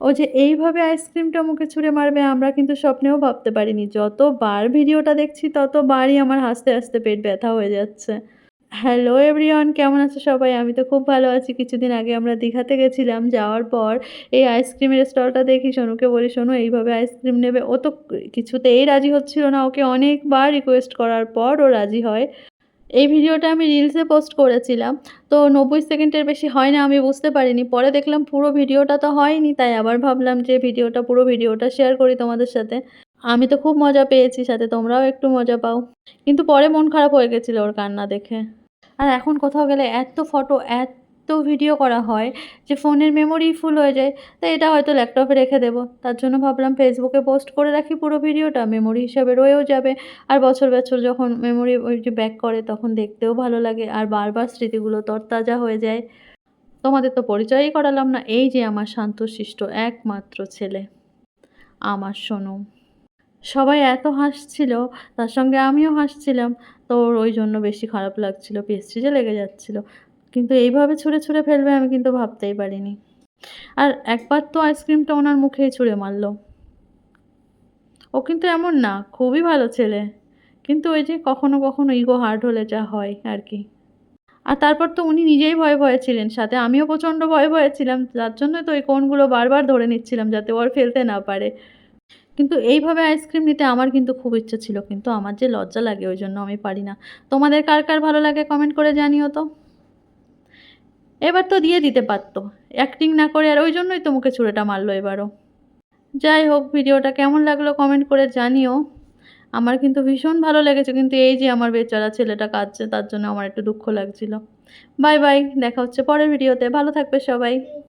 ও যে এইভাবে আইসক্রিমটা মুখে ছুঁড়ে মারবে, আমরা কিন্তু স্বপ্নেও ভাবতে পারিনি। যতবার ভিডিওটা দেখছি, ততবারই আমার হাসতে হাসতে পেট ব্যথা হয়ে যাচ্ছে। হ্যালো এভরিওয়ান কেমন আছে সবাই? আমি তো খুব ভালো আছি। কিছুদিন আগে আমরা দীঘাতে গেছিলাম, যাওয়ার পর এই আইসক্রিমের স্টলটা দেখি, সোনুকে বলি শোনো এইভাবে আইসক্রিম নেবে। ও তো কিছুতেই রাজি হচ্ছিল না। ওকে অনেকবার রিকোয়েস্ট করার পর ও রাজি হয়। এই ভিডিওটা আমি রিলসে পোস্ট করেছিলাম। তো নব্বই সেকেন্ডের বেশি হয় না, আমি বুঝতে পারিনি। পরে দেখলাম পুরো ভিডিওটা তো হয়নি, তাই আবার ভাবলাম যে ভিডিওটা, পুরো ভিডিওটা শেয়ার করি তোমাদের সাথে। আমি তো খুব মজা পেয়েছি, সাথে তোমরাও একটু মজা পাও। কিন্তু পরে মন খারাপ হয়ে গেছিল ওর কান্না দেখে। আর এখন কোথাও গেলে এত ফটো এত ভিডিও করা হয় যে ফোনের মেমোরি ফুল হয়ে যায় তাই এটা হয়তো ল্যাপটপে রেখে দেবো। তার জন্য ভাবলাম ফেসবুকে পোস্ট করে রাখি পুরো ভিডিওটা মেমোরি হিসাবে রয়েও যাবে। আর বছর বছর যখন মেমোরি ওই ব্যাক করে, তখন দেখতেও ভালো লাগে। আর বারবার স্মৃতিগুলো তরতাজা হয়ে যায়। তোমাদের তো পরিচয়ই করালাম না, এই যে আমার শান্তশিষ্ট একমাত্র ছেলে, আমার সোনু। সবাই এত হাসছিল, তার সঙ্গে আমিও হাসছিলাম। তো ওই জন্য বেশি খারাপ লাগছিল পেস্ট্রি যে লেগে যাচ্ছিল। কিন্তু এইভাবে ছুঁড়ে ছুঁড়ে ফেলবে আমি কিন্তু ভাবতেই পারিনি। আর একবার তো আইসক্রিমটা ওনার মুখেই ছুঁড়ে মারলো। ও কিন্তু এমন না, খুবই ভালো ছেলে। কিন্তু ওই যে কখনো কখনো ইগো হার্ট হলে যা হয় আর কি। আর তারপর তো উনি নিজেই ভয়ে ভয়ে ছিলেন, সাথে আমিও প্রচণ্ড ভয়ে ভয়ে ছিলাম, যার জন্য তো ওই কোনগুলো বারবার ধরে নিচ্ছিলাম যাতে ওর ফেলতে না পারে। কিন্তু এইভাবে আইসক্রিম নিতে আমার কিন্তু খুব ইচ্ছে ছিল, কিন্তু আমার যে লজ্জা লাগে ওই জন্য আমি পারি না। তোমাদের কার কার ভালো লাগে কমেন্ট করে জানিও তো। এবার তো দিয়ে দিতে পারত। অ্যাক্টিং না করে আর ওই জন্যই তো মুখে ছুরেটা মারলো এবারও। যাই হোক, ভিডিওটা কেমন লাগল কমেন্ট করে জানিও। আমার কিন্তু ভীষণ ভালো লেগেছে, কিন্তু এই যে আমার বেচারা ছেলেটা কাঁদছে, তার জন্য আমার একটু দুঃখ লাগছিল। বাই বাই দেখা হচ্ছে পরের ভিডিওতে। ভালো থাকবে সবাই।